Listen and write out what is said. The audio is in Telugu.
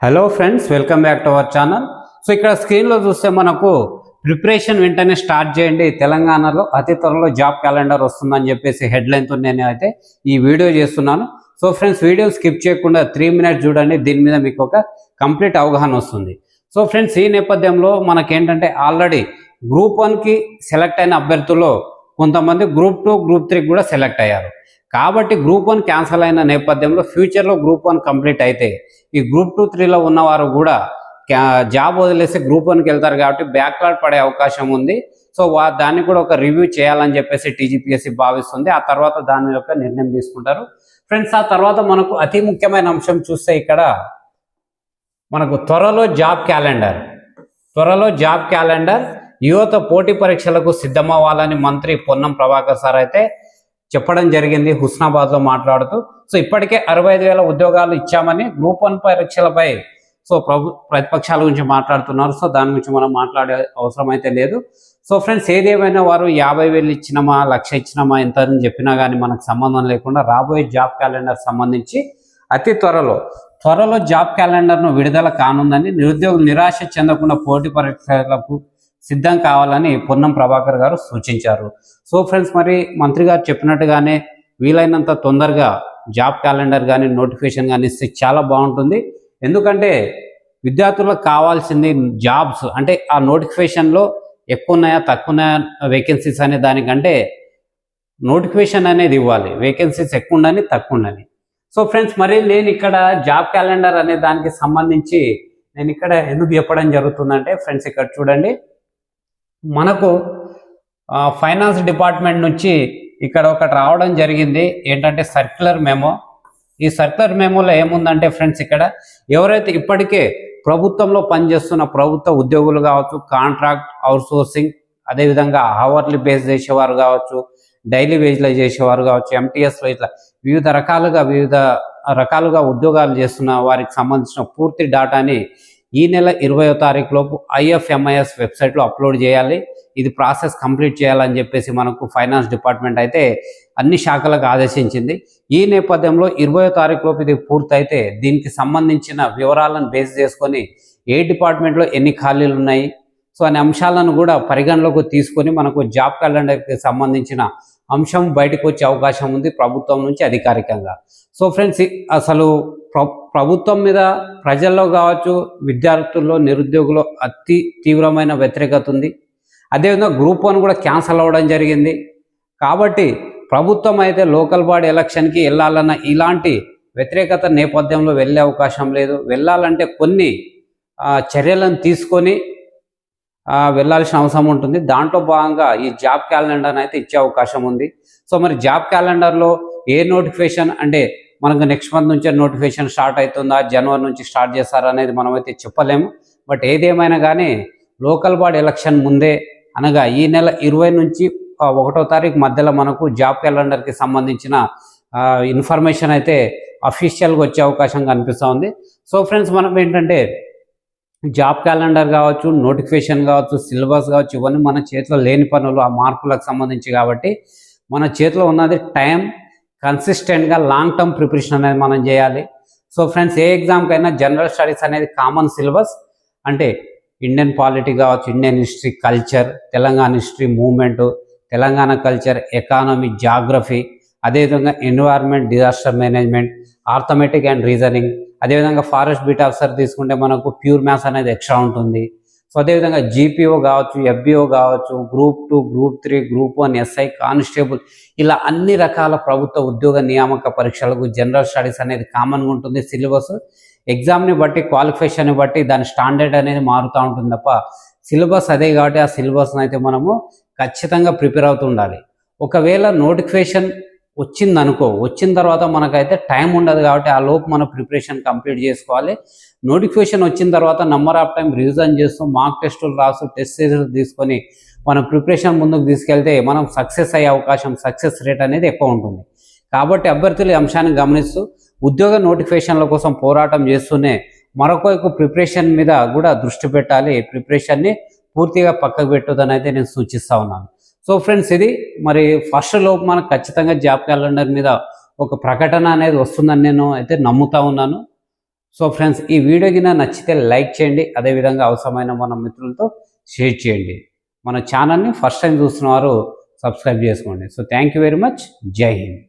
Hello friends welcome back to our channel so ఇక్కడ స్క్రీన్లో చూస్తే మనకు ప్రిపరేషన్ వెంటనే స్టార్ట్ చేయండి. తెలంగాణలో అతి త్వరలో జాబ్ క్యాలెండర్ వస్తుందని చెప్పేసి హెడ్లైన్తో నేను అయితే ఈ వీడియో చేస్తున్నాను. సో ఫ్రెండ్స్ వీడియో స్కిప్ చేయకుండా త్రీ మినిట్స్ చూడండి. దీని మీద మీకు ఒక కంప్లీట్ అవగాహన వస్తుంది. సో ఫ్రెండ్స్ ఈ నేపథ్యంలో మనకేంటంటే ఆల్రెడీ గ్రూప్ వన్కి సెలెక్ట్ అయిన అభ్యర్థుల్లో కొంతమంది గ్రూప్ టూ గ్రూప్ త్రీకి కూడా సెలెక్ట్ అయ్యారు. కాబట్టి గ్రూప్ వన్ క్యాన్సల్ అయిన నేపథ్యంలో ఫ్యూచర్లో గ్రూప్ వన్ కంప్లీట్ అయితే ఈ గ్రూప్ టూ త్రీలో ఉన్నవారు కూడా జాబ్ వదిలేసి గ్రూప్ వన్కి వెళ్తారు కాబట్టి బ్యాక్లాడ్ పడే అవకాశం ఉంది. సో వా దాన్ని కూడా ఒక రివ్యూ చేయాలని చెప్పేసి టీజీపీఎస్సీ భావిస్తుంది. ఆ తర్వాత దాని యొక్క నిర్ణయం తీసుకుంటారు. ఫ్రెండ్స్ ఆ తర్వాత మనకు అతి ముఖ్యమైన అంశం చూస్తే ఇక్కడ మనకు త్వరలో జాబ్ క్యాలెండర్. త్వరలో జాబ్ క్యాలెండర్. యువత పోటీ పరీక్షలకు సిద్ధమవ్వాలని మంత్రి పొన్నం ప్రభాకర్ సార్ అయితే చెప్పడం జరిగింది హుస్నాబాద్లో మాట్లాడుతూ. సో ఇప్పటికే అరవై ఐదు వేల ఉద్యోగాలు ఇచ్చామని గ్రూప్ వన్ పరీక్షలపై సో ప్రభు ప్రతిపక్షాల గురించి మాట్లాడుతున్నారు. సో దాని గురించి మనం మాట్లాడే అవసరం అయితే లేదు. సో ఫ్రెండ్స్ ఏదేమైనా వారు యాభై వేలు ఇచ్చినామా లక్ష ఇచ్చినామా ఎంత అని చెప్పినా కానీ మనకు సంబంధం లేకుండా రాబోయే జాబ్ క్యాలెండర్ సంబంధించి అతి త్వరలో త్వరలో జాబ్ క్యాలెండర్ను విడుదల కానుందని నిరుద్యోగులు నిరాశ చెందకుండా పోటీ పరీక్షలకు సిద్ధం కావాలని పొన్నం ప్రభాకర్ గారు సూచించారు. సో ఫ్రెండ్స్ మరి మంత్రి గారు చెప్పినట్టుగానే వీలైనంత తొందరగా జాబ్ క్యాలెండర్ కానీ నోటిఫికేషన్ కానీ ఇస్తే చాలా బాగుంటుంది. ఎందుకంటే విద్యార్థులకు కావాల్సింది జాబ్స్. అంటే ఆ నోటిఫికేషన్లో ఎక్కువ ఉన్నాయా తక్కువ ఉన్నాయా వేకెన్సీస్ అనే దానికంటే నోటిఫికేషన్ అనేది ఇవ్వాలి. వేకెన్సీస్ ఎక్కువ ఉండని తక్కువ ఉండని సో ఫ్రెండ్స్ మరి నేను ఇక్కడ జాబ్ క్యాలెండర్ అనే దానికి సంబంధించి నేను ఇక్కడ ఎందుకు చెప్పడం జరుగుతుందంటే ఫ్రెండ్స్ ఇక్కడ చూడండి. మనకు ఆ, ఫైనాన్స్ డిపార్ట్మెంట్ నుంచి ఇక్కడ ఒకటి రావడం జరిగింది. ఏంటంటే సర్క్యులర్ మెమో. ఈ సర్క్యులర్ మెమోలో ఏముందంటే ఫ్రెండ్స్ ఇక్కడ ఎవరైతే ఇప్పటికే ప్రభుత్వంలో పనిచేస్తున్న ప్రభుత్వ ఉద్యోగులు కావచ్చు కాంట్రాక్ట్ అవుట్సోర్సింగ్ అదేవిధంగా అవర్లీ బేస్ చేసేవారు కావచ్చు డైలీ వేజ్లో చేసేవారు కావచ్చు ఎంటీఎస్లో ఇట్లా వివిధ రకాలుగా వివిధ రకాలుగా ఉద్యోగాలు చేస్తున్న వారికి సంబంధించిన పూర్తి డాటాని ఈ నెల ఇరవయో తారీఖు లోపు ఐఎఫ్ఎంఐఎస్ వెబ్సైట్లో అప్లోడ్ చేయాలి. ఇది ప్రాసెస్ కంప్లీట్ చేయాలని చెప్పేసి మనకు ఫైనాన్స్ డిపార్ట్మెంట్ అయితే అన్ని శాఖలకు ఆదేశించింది. ఈ నేపథ్యంలో ఇరవయో తారీఖు లోపు ఇది పూర్తయితే దీనికి సంబంధించిన వివరాలను బేస్ చేసుకొని ఏ డిపార్ట్మెంట్లో ఎన్ని ఖాళీలు ఉన్నాయి సో అనే అంశాలను కూడా పరిగణలోకి తీసుకొని మనకు జాబ్ క్యాలెండర్కి సంబంధించిన అంశం బయటకు వచ్చే అవకాశం ఉంది ప్రభుత్వం నుంచి అధికారికంగా. సో ఫ్రెండ్స్ అసలు ప్రభుత్వం మీద ప్రజల్లో కావచ్చు విద్యార్థుల్లో నిరుద్యోగులు అతి తీవ్రమైన వ్యతిరేకత ఉంది. అదేవిధంగా గ్రూప్ వన్ కూడా క్యాన్సల్ అవ్వడం జరిగింది. కాబట్టి ప్రభుత్వం అయితే లోకల్ బాడీ ఎలక్షన్కి వెళ్ళాలన్న ఇలాంటి వ్యతిరేకత నేపథ్యంలో వెళ్ళే అవకాశం లేదు. వెళ్ళాలంటే కొన్ని చర్యలను తీసుకొని వెళ్ళాల్సిన అవసరం ఉంటుంది. దాంట్లో భాగంగా ఈ జాబ్ క్యాలెండర్ అయితే ఇచ్చే అవకాశం ఉంది. సో మరి జాబ్ క్యాలెండర్లో ఏ నోటిఫికేషన్ అంటే మనకు నెక్స్ట్ మంత్ నుంచే నోటిఫికేషన్ స్టార్ట్ అవుతుందా జనవరి నుంచి స్టార్ట్ చేస్తారా అనేది మనమైతే చెప్పలేము. బట్ ఏదేమైనా కానీ లోకల్ బాడీ ఎలక్షన్ ముందే అనగా ఈ నెల ఇరవై నుంచి ఒకటో తారీఖు మధ్యలో మనకు జాబ్ క్యాలెండర్కి సంబంధించిన ఇన్ఫర్మేషన్ అయితే అఫీషియల్గా వచ్చే అవకాశం కనిపిస్తూ ఉంది. సో ఫ్రెండ్స్ మనం ఏంటంటే జాబ్ క్యాలెండర్ కావచ్చు నోటిఫికేషన్ కావచ్చు సిలబస్ కావచ్చు ఇవన్నీ మన చేతిలో లేని పనులు ఆ మార్పులకు సంబంధించి కాబట్టి మన చేతిలో ఉన్నది టైం కన్సిస్టెంట్గా లాంగ్ టర్మ్ ప్రిపరేషన్ అనేది మనం చేయాలి. సో ఫ్రెండ్స్ ఏ ఎగ్జామ్కైనా జనరల్ స్టడీస్ అనేది కామన్ సిలబస్ అంటే ఇండియన్ పాలిటీ కావచ్చు Indian history culture Telangana history movement Telangana culture economy geography అదేవిధంగా environment disaster management arithmetic and reasoning అదేవిధంగా ఫారెస్ట్ బీట్ ఆఫీసర్ తీసుకుంటే మనకు ప్యూర్ మ్యాథ్స్ అనేది ఎక్స్ట్రా ఉంటుంది. సో అదేవిధంగా జీపీఓ కావచ్చు ఎఫ్బిఓ కావచ్చు group two group three group one SI constable ఇలా అన్ని రకాల ప్రభుత్వ ఉద్యోగ నియామక పరీక్షలకు జనరల్ స్టడీస్ అనేది కామన్గా ఉంటుంది. సిలబస్ ఎగ్జామ్ని బట్టి క్వాలిఫికేషన్ని బట్టి దాని స్టాండర్డ్ అనేది మారుతూ ఉంటుంది తప్ప సిలబస్ అదే కాబట్టి ఆ సిలబస్ని అయితే మనము ఖచ్చితంగా ప్రిపేర్ అవుతూ ఉండాలి. ఒకవేళ నోటిఫికేషన్ వచ్చింది అనుకో వచ్చిన తర్వాత మనకైతే టైం ఉండదు కాబట్టి ఆ లోపు మన ప్రిపరేషన్ కంప్లీట్ చేసుకోవాలి. నోటిఫికేషన్ వచ్చిన తర్వాత నెంబర్ ఆఫ్ టైం రివిజన్ చేస్తూ మార్క్ టెస్టులు రాస్తూ టెస్ట్ సిరీస్ తీసుకొని మన ప్రిపరేషన్ ముందుకు తీసుకెళ్తే మనం సక్సెస్ అయ్యే అవకాశం సక్సెస్ రేట్ అనేది ఎక్కువ ఉంటుంది. కాబట్టి అభ్యర్థులు ఈ అంశాన్ని గమనిస్తూ ఉద్యోగ నోటిఫికేషన్ల కోసం పోరాటం చేస్తూనే మరొక వైపు ప్రిపరేషన్ మీద కూడా దృష్టి పెట్టాలి. ప్రిపరేషన్ని పూర్తిగా పక్కకు పెట్టొద్దని అయితే నేను సూచిస్తా ఉన్నాను. సో ఫ్రెండ్స్ ఇది మరి ఫస్ట్ లోపు మనకు ఖచ్చితంగా జాబ్ క్యాలెండర్ మీద ఒక ప్రకటన అనేది వస్తుందని నేను అయితే నమ్ముతా ఉన్నాను. సో ఫ్రెండ్స్ ఈ వీడియో కింద నచ్చితే లైక్ చేయండి అదేవిధంగా అవసరమైన మన మిత్రులతో షేర్ చేయండి. మన ఛానల్ని ఫస్ట్ టైం చూస్తున్న వారు సబ్స్క్రైబ్ చేసుకోండి. So thank you very much. జై హింద్.